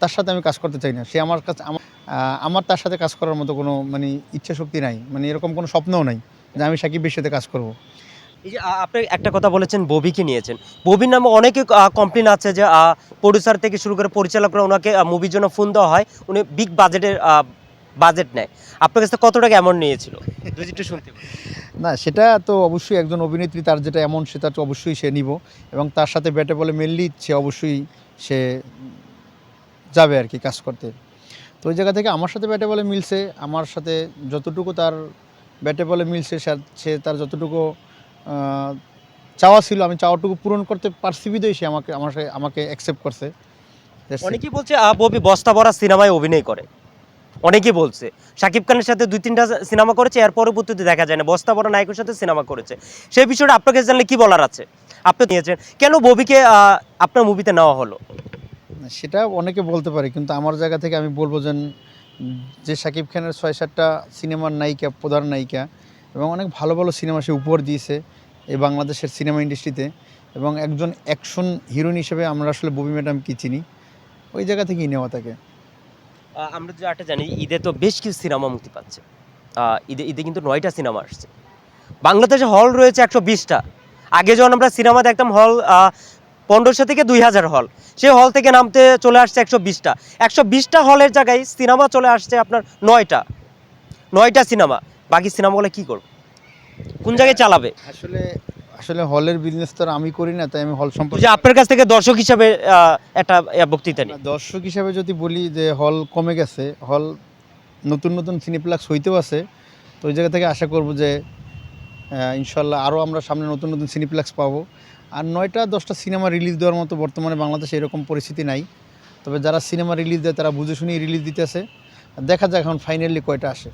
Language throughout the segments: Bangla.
তার সাথে আমি কাজ করতে চাই না। সে আমার কাছে আমার তার সাথে কাজ করার মতো কোনো মানে ইচ্ছা শক্তি নাই। মানে এরকম কোনো স্বপ্নও নাই যে আমি সাকিবের সাথে কাজ করব। এই যে আপনি একটা কথা বলেছেন ববিকে নিয়েছেন। ববির নামে অনেকে কমপ্লেন আছে যে প্রডিউসার থেকে শুরু করে পরিচালকরা ওনাকে মুভির জন্য ফোন দেওয়া হয়। উনি বিগ বাজেটের বাজেট নেয়। আপনার কাছে কত টাকা অ্যামাউন্ট নিয়েছিল? একটু শুনতে না সেটা তো অবশ্যই একজন অভিনেত্রী তার যেটা এমন সেটা তো অবশ্যই সে নিব। এবং তার সাথে ব্যাটে বলে মেনলি সে অবশ্যই সে যাবে আর কি কাজ করতে। তো ওই জায়গা থেকে আমার সাথে ব্যাটে বলে মিলছে, আমার সাথে যতটুকু তার ব্যাটে বলে মিলছে, সে- তার যতটুকু চাওয়া ছিল, আমি চাওয়াটুকু পূরণ করতে পারছি বিদই সে আমাকে, আমার সাথে, আমাকে অ্যাকসেপ্ট করছে। অনেকেই বলছে ববি বস্তা ভরা সিনেমায় অভিনয় করে। অনেকেই বলছে, শাকিব খানের সাথে দুই, তিনটা সিনেমা করেছে, এর পরবর্তীতে দেখা যায় না। বস্তা ভরা নায়কের সাথে সিনেমা করেছে। সেই বিষয়টা আপনাকে জানলে কি বলার আছে? আপনি নিয়েছেন। কেন ববিকে আপনার মুভিতে নেওয়া হলো? সেটা অনেকে বলতে পারে, কিন্তু আমার জায়গা থেকে আমি বলব যে যে শাকিব খানের ছয় সাতটা সিনেমার নায়িকা, প্রধান নায়িকা এবং অনেক ভালো ভালো সিনেমা সে উপহার দিয়েছে এই বাংলাদেশের সিনেমা ইন্ডাস্ট্রিতে এবং একজন অ্যাকশন হিরোইন হিসেবে আমরা আসলে ববি ম্যাডাম কি চিনি। ওই জায়গা থেকেই নেওয়া তাকে। আমরা যে একটা জানি, ঈদে তো বেশ কিছু সিনেমা মুক্তি পাচ্ছে। ঈদে ঈদে কিন্তু নয়টা সিনেমা আসছে। বাংলাদেশে হল রয়েছে একশো বিশটা। আগে যখন আমরা সিনেমা দেখতাম, হল পনেরোশো থেকে দুই হাজার হল। সেই হল থেকে নামতে চলে আসছে একশো বিশটা। একশো বিশটা হলের জায়গায় সিনেমা চলে আসছে আপনার নয়টা। নয়টা সিনেমা। বাকি সিনেমাগুলো কী করবে? কোন জায়গায় চালাবে? আসলে আসলে হলের বিজনেস তো আমি করি না তাই আমি হল যে সম্পর্কে আপনার কাছ থেকে দর্শক হিসাবে একটা বক্তৃতা নিই। দর্শক হিসাবে যদি বলি যে হল কমে গেছে হল নতুন নতুন সিনেপ্লাক্স হইতেও আছে তো ওই জায়গা থেকে আশা করব যে ইনশাল্লাহ আরও আমরা সামনে নতুন নতুন সিনেপ্লাক্স পাবো। আর নয়টা দশটা সিনেমা রিলিজ দেওয়ার মতো বর্তমানে বাংলাদেশে এরকম পরিস্থিতি নাই। তবে যারা সিনেমা রিলিজ দেয় তারা বুঝে শুনেই রিলিজ দিতেছে। দেখা যাক এখন ফাইনালি কয়টা আসে।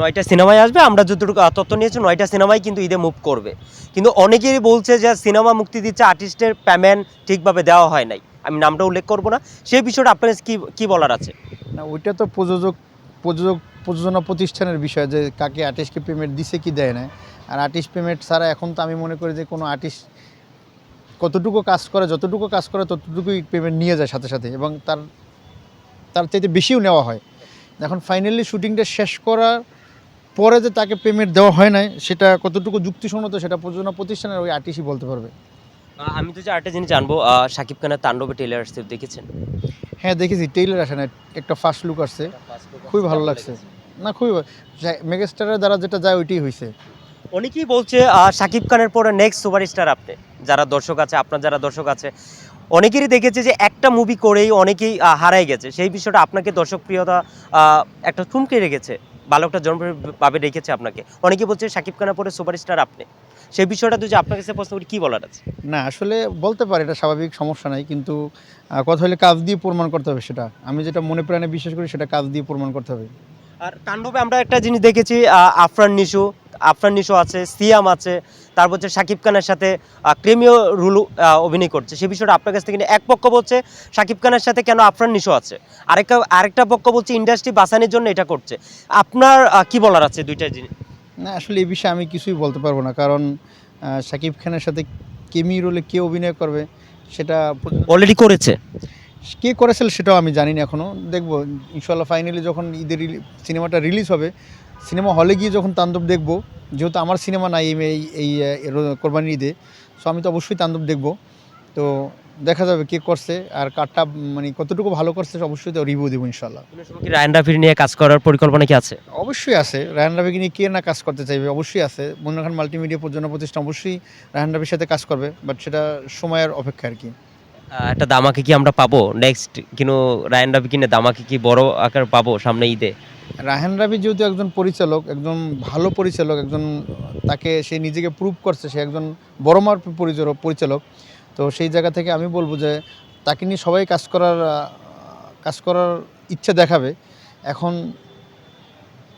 নয়টা সিনেমায় আসবে আমরা যতটুকু তথ্য নিয়েছি নয়টা সিনেমাই কিন্তু ঈদে মুভ করবে। কিন্তু অনেকেই বলছে যে সিনেমা মুক্তি দিচ্ছে আর্টিস্টের পেমেন্ট ঠিকভাবে দেওয়া হয় নাই। আমি নামটা উল্লেখ করব না। সেই বিষয়টা আপনার কি কি বলার আছে? না ওইটা তো প্রযোজক প্রযোজক প্রযোজনা প্রতিষ্ঠানের বিষয় যে কাকে আর্টিস্টকে পেমেন্ট দিছে কি দেয় না আর আর্টিস্ট পেমেন্ট ছাড়া এখন তো আমি মনে করি যে কোনো আর্টিস্ট কতটুকু কাজ করে যতটুকু কাজ করে ততটুকুই পেমেন্ট নিয়ে যায় সাথে সাথে এবং তার তার চাইতে বেশিও নেওয়া হয়। এখন ফাইনালি শুটিংটা শেষ করার পরে যে তাকে পেমেন্ট দেওয়া হয় নাই সেটা কতটুকু যুক্তিসঙ্গত সেটা প্রযোজনা প্রতিষ্ঠানের ওই আর্টিস্টই বলতে পারবে। আমি তো যে আরেকটা জিনিস জানব শাকিব খানের তাণ্ডবে টেলার আসছে দেখেছেন? হ্যাঁ দেখেছি টেইলার আসে না একটা ফার্স্ট লুক আসছে। খুবই ভালো লাগছে। না খুবই মেগাস্টারের দ্বারা যেটা যায় ওইটাই হয়েছে অনেকেই বলছে শাকিব খানের পরে নেক্সট সুপারস্টার আপনি। যারা দর্শক আছে আপনার যারা দর্শক আছে অনেকেরই দেখেছে যে একটা মুভি করেই অনেকেই হারাই গেছে। সেই বিষয়টা আপনাকে দর্শক প্রিয়তা আহ, একটা থুমকে রেখেছে ভালো একটা জনভাবে রেখেছে আপনাকে। অনেকেই বলছে শাকিব খানের পরে সুপারস্টার আপনি। সেই বিষয়টা যদি আপনার কাছে প্রশ্ন করি কি বলার আছে? না আসলে বলতে পারি এটা স্বাভাবিক সমস্যা নাই কিন্তু কথা হলে কাজ দিয়ে প্রমাণ করতে হবে সেটা। আমি যেটা মনে প্রাণে বিশ্বাস করি সেটা কাজ দিয়ে প্রমাণ করতে হবে। আর তাণ্ডবে আমরা একটা জিনিস দেখেছি আফরান নিশু আফরান নিশু আছে সিয়াম আছে তারপর হচ্ছে শাকিব খানের সাথে আহ, ক্রেমিও রুলু অভিনয় করছে। সে বিষয়টা আপনার কাছ থেকে এক পক্ষ বলছে শাকিব খানের সাথে কেন আফরান নিশু আছে? আরেকটা আরেকটা পক্ষ বলছে ইন্ডাস্ট্রি বাঁচানোর জন্য এটা করছে। আপনার কি বলার আছে দুইটা জিনিস? না আসলে এই বিষয়ে আমি কিছুই বলতে পারব না কারণ শাকিব খানের সাথে কেমি রোলে কে অভিনয় করবে সেটা অলরেডি করেছে। কে করেছিল সেটাও আমি জানি না এখনও দেখব ইনশাল্লাহ ফাইনালি যখন ঈদের সিনেমাটা রিলিজ হবে সিনেমা হলে গিয়ে যখন তাণ্ডব দেখব যেহেতু আমার সিনেমা নাই এই এই- কোরবানির ঈদে সো আমি তো অবশ্যই তাণ্ডব দেখব। তো দেখা যাবে কে করছে আর কারটা মানে কতটুকু ভালো করছে অবশ্যই তো রিভিউ দেবো ইনশাল্লাহ রায়ন রাফির নিয়ে কাজ করার পরিকল্পনা কি আছে? অবশ্যই আছে। রায়হান রাবিকে নিয়ে কে না কাজ করতে চাইবে অবশ্যই আছে। মনির খান মাল্টিমিডিয়া প্রযোজনা প্রতিষ্ঠান অবশ্যই রায়হান রাবির সাথে কাজ করবে বাট সেটা সময়ের অপেক্ষা আর কি। একটা দামাকে কি আমরা পাবো? নেক্সট কিন্তু রায়ন রাফি কিনে দামাকে কি বড় আকার পাবো সামনে ঈদে? রায়হান রাবি যেহেতু একজন পরিচালক, একজন ভালো পরিচালক, একজন তাকে সে নিজেকে প্রুভ করছে, সে একজন বড় মার পরিচালক পরিচালক। তো সেই জায়গা থেকে আমি বলব যে, তাকে নিয়ে সবাই কাজ করার কাজ করার ইচ্ছা দেখাবে। এখন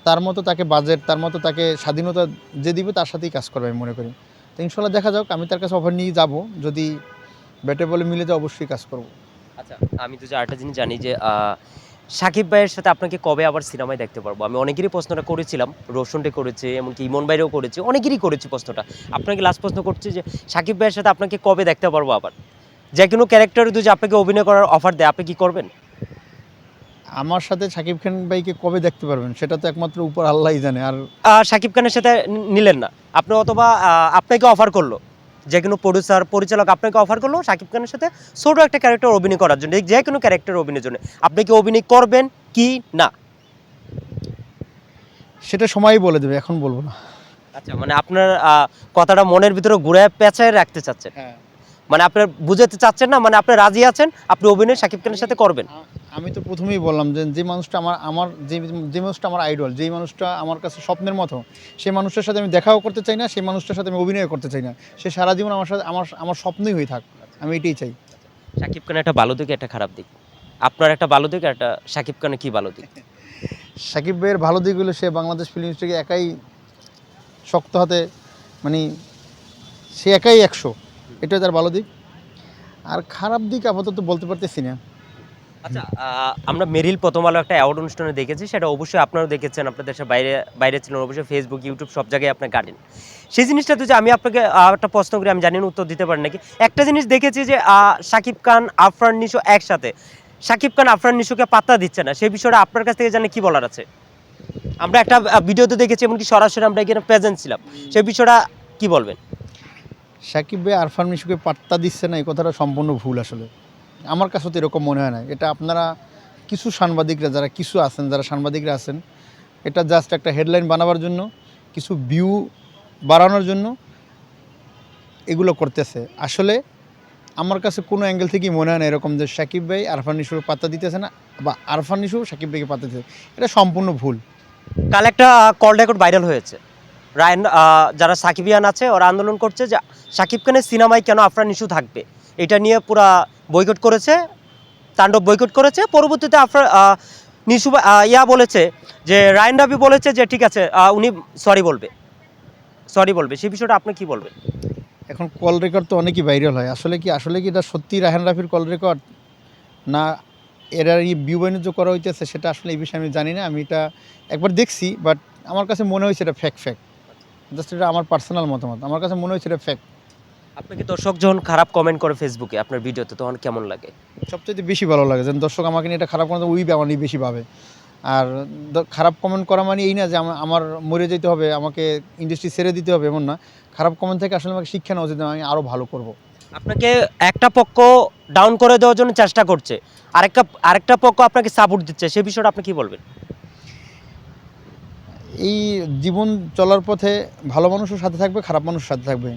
তার মতো তাকে বাজেট তার মতো তাকে স্বাধীনতা যে দিবে, তার সাথেই কাজ করবে আমি মনে করি। তো ইনশাল্লাহ দেখা যাক, আমি তার কাছে অফার নিয়ে যাব। যদি ব্যাটে বলে মিলে তো অবশ্যই কাজ করব। আচ্ছা আমি তো যে আরেকটা জিনিস জানি যে সাকিব ভাইয়ের সাথে আপনাকে কবে আবার সিনেমায় দেখতে পারব? আমি অনেকেরই প্রশ্নটা করেছিলাম রোশনটে করেছে এমনকি ইমন ভাইরেও করেছে অনেকেরই করেছি প্রশ্নটা। আপনাকে লাস্ট প্রশ্ন করছি যে সাকিব ভাইয়ের সাথে আপনাকে কবে দেখতে পারব আবার? যে কোনো ক্যারেক্টার যদি আপনাকে অভিনয় করার অফার দেয় আপনি কি করবেন? আমার সাথে সাকিব খান ভাইকে কবে দেখতে পারবেন সেটা তো একমাত্র উপর আল্লাহই জানে আর শাকিব খানের সাথে নিলেন না। আপনি অথবা আপনাকে অফার করল। যে কোনো প্রডিউসার পরিচালক আপনাকে অফার করল শাকিব খানের সাথে ছোটো একটা ক্যারেক্টার অভিনয় করার জন্য যে কোনো ক্যারেক্টার অভিনয়ের জন্য। আপনি কি অভিনয় করবেন কি না? সেটা সময় বলে দেবে এখন বলব না। আচ্ছা মানে আপনার আহ, কথাটা মনের ভিতরে ঘুরে পেঁচায় রাখতে চাচ্ছেন হ্যাঁ। মানে আপনার বুঝাতে চাচ্ছেন না মানে আপনি রাজি আছেন আপনি অভিনয় শাকিব খানের সাথে করবেন। আমি তো প্রথমেই বললাম যে যে মানুষটা আমার আমার যে যে মানুষটা আমার আইডল যেই মানুষটা আমার কাছে স্বপ্নের মতো সেই মানুষটার সাথে আমি দেখাও করতে চাই না সেই মানুষটার সাথে আমি অভিনয় করতে চাই না। সে সারা জীবন আমার সাথে আমার আমার স্বপ্নই হয়ে থাক আমি এটাই চাই। শাকিব খানের একটা ভালো দিক একটা খারাপ দিক। আপনার একটা ভালো দিক একটা শাকিব খানের কী ভালো দিক? সাকিব ভাইয়ের ভালো দিক হলো সে বাংলাদেশ ফিল্ম ইন্ডাস্ট্রিকে একাই শক্ত হাতে মানে সে একাই একশো। এটাই তার ভালো দিক। আর খারাপ দিক আপাতত বলতে পারতেছি না। আচ্ছা আমরা মেরিল প্রথম আলো একটা অ্যাওয়ার্ড অনুষ্ঠানে দেখেছি, সেটা অবশ্যই আপনারাও দেখেছেন আপনার দেশের বাইরে বাইরে ছিলেন অবশ্যই ফেসবুক ইউটিউব সব জায়গায় আপনার কাটেন সেই জিনিসটা তো যে আমি আপনাকে একটা প্রশ্ন করি, আমি জানি না উত্তর দিতে পারি নাকি। একটা জিনিস দেখেছি যে শাকিব খান, আফরান, নিশো একসাথে। শাকিব খান, আফরান, নিশোকে পাত্তা দিচ্ছে না। সেই বিষয়টা আপনার কাছ থেকে জানে কি বলার আছে? আমরা একটা ভিডিওতে দেখেছি, এমনকি সরাসরি আমরা এখানে প্রেজেন্ট ছিলাম। সেই বিষয়টা কি বলবেন? সাকিব ভাই আরফান মিশুকে পাত্তা দিচ্ছে না, এই কথাটা সম্পূর্ণ ভুল আসলে। আমার কাছে তো এরকম মনে হয় না। এটা আপনারা কিছু সাংবাদিকরা, যারা কিছু আছেন, যারা সাংবাদিকরা আছেন, এটা জাস্ট একটা হেডলাইন বানাবার জন্য, কিছু ভিউ বাড়ানোর জন্য এগুলো করতেছে। আসলে আমার কাছে কোনো অ্যাঙ্গেল থেকেই মনে হয় না এরকম যে সাকিব ভাই আরফান নিশুকে পাত্তা দিতেছে না, বা আরফান নিশু সাকিব ভাইকে পাত্তা দিতেছে। এটা সম্পূর্ণ ভুল। কাল একটা কল রেকর্ড ভাইরাল হয়েছে। রায়ন যারা সাকিবিয়ান আছে, ওরা আন্দোলন করছে যে সাকিব খানের সিনেমায় কেন আফরান ইস্যু থাকবে? এটা নিয়ে পুরা বয়কট করেছে, তাণ্ডব বয়কট করেছে। পরবর্তীতে আফরান নিশু ইয়া বলেছে যে, রায়ন রাবি বলেছে যে, ঠিক আছে উনি সরি বলবে। সরি বলবে। সেই বিষয়টা আপনি কি বলবেন? এখন কল রেকর্ড তো অনেকই ভাইরাল হয়। আসলে কি আসলে কি এটা সত্যি রাহান রাফির কল রেকর্ড না, এরা এই ভিউ বাণিজ্য করা হইতেছে, সেটা আসলে এই বিষয়ে আমি জানি না। আমি এটা একবার দেখছি বাট আমার কাছে মনে হয়েছে এটা ফ্যাক ফ্যাক জাস্ট এটা আমার পার্সোনাল মতামত। আমার কাছে মনে হয়েছে এটা ফ্যাক আপনাকে দর্শক যখন খারাপ কমেন্ট করে ফেসবুকে আপনার ভিডিওতে তখন কেমন লাগে? সবচেয়ে বেশি ভালো লাগে। যেন দর্শক আমাকে নিয়ে এটা খারাপ কোনো ওই আমার নিয়ে বেশি ভাবে। আর খারাপ কমেন্ট করা মানে এই না যে আমা- আমার মরে যেতে হবে আমাকে ইন্ডাস্ট্রি ছেড়ে দিতে হবে এমন না। খারাপ কমেন্ট থেকে আসলে আমাকে শিক্ষা নেওয়া উচিত আমি আরও ভালো করব। আপনাকে একটা পক্ষ ডাউন করে দেওয়ার জন্য চেষ্টা করছে। আরেকটা আরেকটা পক্ষ আপনাকে সাপোর্ট দিচ্ছে। সে বিষয়টা আপনি কি বলবেন? এই জীবন চলার পথে ভালো মানুষের সাথে থাকবে খারাপ মানুষের সাথে থাকবে।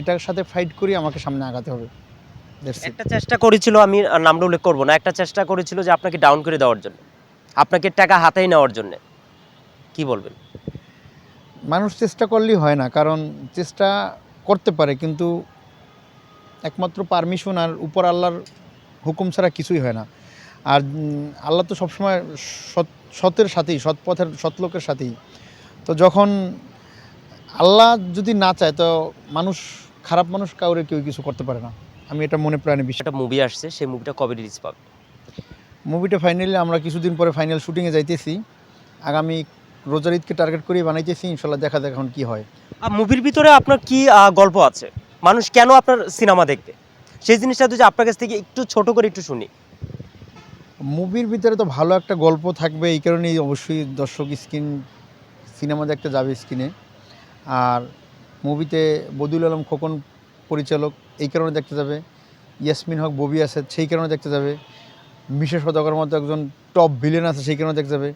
এটার সাথে ফাইট করি আমাকে সামনে আগাতে হবে। একটা চেষ্টা করেছিল আমি নামটা উল্লেখ করব না একটা চেষ্টা করেছিল যে আপনাকে ডাউন করে দেওয়ার জন্য আপনাকে টাকা হাতেই নেওয়ার জন্য। কি বলবেন? মানুষ চেষ্টা করলেই হয় না কারণ চেষ্টা করতে পারে কিন্তু একমাত্র পারমিশন আর উপর আল্লাহর হুকুম ছাড়া কিছুই হয় না। আর আল্লাহ তো সবসময় সৎ সতের সাথেই সৎ পথের সৎ লোকের সাথেই। তো যখন আল্লাহ যদি না চায় তো মানুষ খারাপ মানুষ কাউরে কেউ কিছু করতে পারে না। আমি এটা মনে প্রাণে বিশ্বাস একটা মুভি আসছে সেই মুভিটা কবে রিলিজ পাবে? মুভিটা ফাইনালি আমরা কিছুদিন পরে ফাইনাল শুটিংয়ে যাইতেছি। আগামী রোজার ঈদকে টার্গেট করে বানাইতেছি ইনশাল্লাহ দেখা যাক এখন কী হয়। আর মুভির ভিতরে আপনার কি গল্প আছে? মানুষ কেন আপনার সিনেমা দেখবে? সেই জিনিসটা যদি আপনার কাছ থেকে একটু ছোট করে একটু শুনি। মুভির ভিতরে তো ভালো একটা গল্প থাকবে, এই কারণেই অবশ্যই দর্শক স্ক্রিন, সিনেমা দেখতে যাবে স্ক্রিনে। আর মুভিতে বদিউল আলম খোকন পরিচালক, এই কারণে দেখতে যাবে। ইয়াসমিন হক ববি আছে সেই কারণে দেখতে যাবে। মিশেষ সদাগর মতো একজন টপ ভিলেন আছে, সেই কারণে দেখতে যাবে।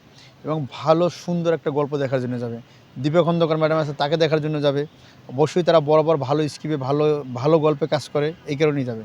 এবং ভালো, সুন্দর একটা গল্প দেখার জন্য যাবে। দীপা খন্দকার ম্যাডাম আছে, তাকে দেখার জন্য যাবে। অবশ্যই তারা বরাবর ভালো স্ক্রিপে ভালো ভালো গল্পে কাজ করে, এই কারণেই যাবে।